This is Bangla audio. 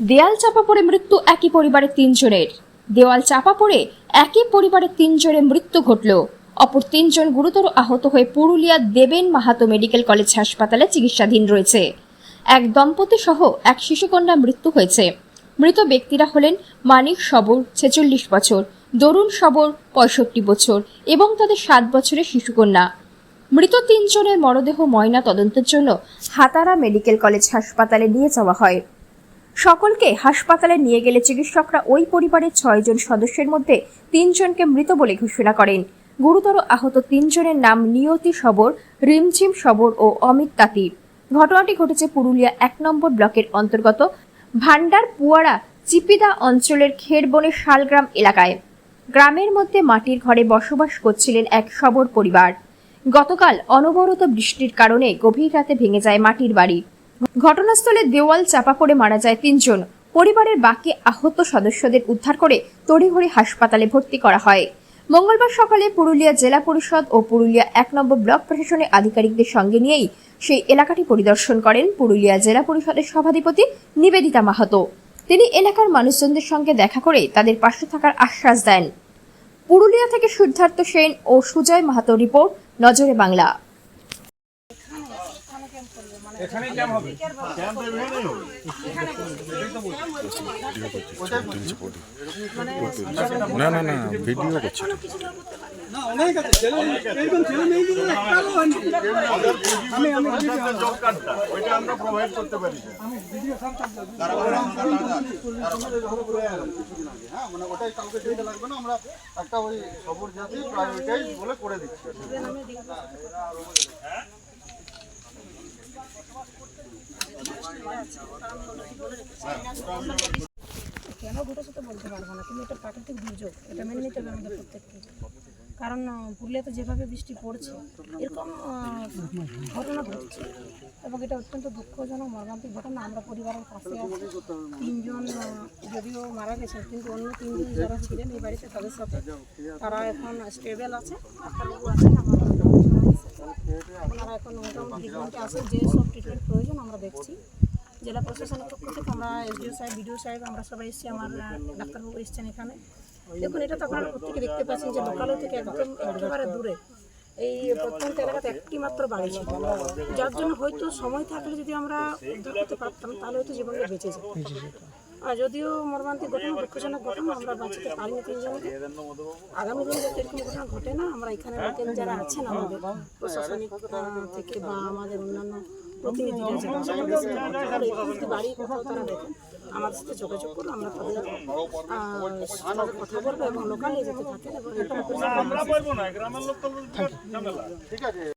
দেয়াল চাপা পড়ে মৃত্যু একই পরিবারের তিনজনের। দেওয়াল চাপা পড়ে একই পরিবারের তিনজনের মৃত্যু ঘটল। অপর তিনজন গুরুতর আহত হয়ে পুরুলিয়া দেবেন মাহাতো মেডিকেল কলেজ হাসপাতালে চিকিৎসাধীন রয়েছে। এক দম্পতি সহ এক শিশুকন্যা মৃত্যু হয়েছে। মৃত ব্যক্তিরা হলেন মানিক সবর, ছেচল্লিশ বছর দরুণ সবর, পঁয়ষট্টি বছর এবং তাদের সাত বছরের শিশুকন্যা। মৃত তিনজনের মরদেহ ময়না তদন্তের জন্য হাতারা মেডিকেল কলেজ হাসপাতালে নিয়ে যাওয়া হয়। সকলকে হাসপাতালে নিয়ে গেলে চিকিৎসকরা ওই পরিবারের ছয়জন সদস্যের মধ্যে তিনজনকে মৃত বলে ঘোষণা করেন। গুরুতর আহত তিনজনের নাম নিয়তি সবর, রিমঝিম সবর ও অমিত তাঁতি ঘটনাটি ঘটেছে পুরুলিয়া এক নম্বর ব্লকের অন্তর্গত ভান্ডার পুয়ারা চিপিদা অঞ্চলের খেরবনে শালগ্রাম এলাকায়। গ্রামের মধ্যে মাটির ঘরে বসবাস করছিলেন এক সবর পরিবার। গতকাল অনবরত বৃষ্টির কারণে গভীর রাতে ভেঙে যায় মাটির বাড়ি। ঘটনাস্থলে দেওয়াল চাপা পড়ে মারা যায় তিনজন। পরিবারের বাকি আহত সদস্যদের উদ্ধার করে তড়িঘড়ি হাসপাতালে ভর্তি করা হয়। মঙ্গলবার সকালে পুরুলিয়া জেলা পরিষদ ও পুরুলিয়া এক নম্বর ব্লক প্রশাসনের আধিকারিকদের সঙ্গে নিয়েই সেই এলাকাটি পরিদর্শন করেন পুরুলিয়া জেলা পরিষদের সভাধিপতি নিবেদিতা মাহাতো। তিনি এলাকার মানুষজনদের সঙ্গে দেখা করে তাদের পাশে থাকার আশ্বাস দেন। পুরুলিয়া থেকে সিদ্ধার্থ সেন ও সুজয় মাহাতো রিপোর্ট, নজরে বাংলা। এখানেই ক্যাম্প হবে। না না না ভিডিও করছি। না অনেক আছে ছেলে এইরকম ছেলে মেয়ে একটাও হয়নি আমি আমি জব কার্ডটা ওইটা আমরা প্রোভাইড করতে পারি। হ্যাঁ মানে ওটাই কাউকে দিতে লাগবে না আমরা একটা ওই সবুজ জাতি বলে করে দিচ্ছি। কেন ঘটেছে তো বলতে পারব না? কিন্তু এটা প্রাকৃতিক দুর্যোগ, এটা মেনে নিতে হবে আমাদের প্রত্যেককে। কারণ পুরুলিয়াতে যেভাবে বৃষ্টি পড়ছে, এরকম ঘটনা ঘটছে। এবং এটা অত্যন্ত দুঃখজনক, মর্মান্তিক ঘটনা। আমরা পরিবারের পাশে আছি। তিনজন যদিও মারা গেছে, কিন্তু অন্য তিনজন যারা ছিলেন এই বাড়িতে, তাদের সাথে তারা এখন স্টেবল আছে। ডাক্তারবাবু ওনারা এখন মোটামুটি ট্রিটমেন্টে আছে, যে সব ট্রিটমেন্ট প্রয়োজন আমরা দেখছি। জেলা প্রশাসনের পক্ষ থেকে আমরা এসডিও সাহেব বিডিও সাহেব, আমরা সবাই এসেছি, আমার ডাক্তারবাবু এসেছেন এখানে। দেখুন, এটা তো আপনারা প্রত্যেকে দেখতে পাচ্ছেন যে লোকালয় থেকে একদম একেবারে দূরে। এই প্রত্যন্ত এলাকাতে একটি মাত্র বাড়ি ছিল। যার জন্য হয়তো সময় থাকলে যদি আমরা উদ্ধার করতে পারতাম, তাহলে হয়তো জীবনটা বেঁচে যেত। আর যদিও মর্মান্তিক ঘটনা দুঃখজনক ঘটনা আমরা বাঁচাতে পারিনি তিনজনকে। আগামী দিনে যাতে এরকম ঘটনা ঘটে না আমরা এখানে যারা আছেন আমাদের প্রশাসনিক থেকে বা আমাদের অন্যান্য প্রতিনিধিরা যারা বাড়ি কোথাও তারা দেখেন আমাদের সাথে যোগাযোগ করুন আমরা তাদের কথা বলব এবং লোকালে যেতে থাকেন এবং এরকম আমরা পারব না গ্রামের লোক তো বিরাট ঝামেলা। ঠিক আছে।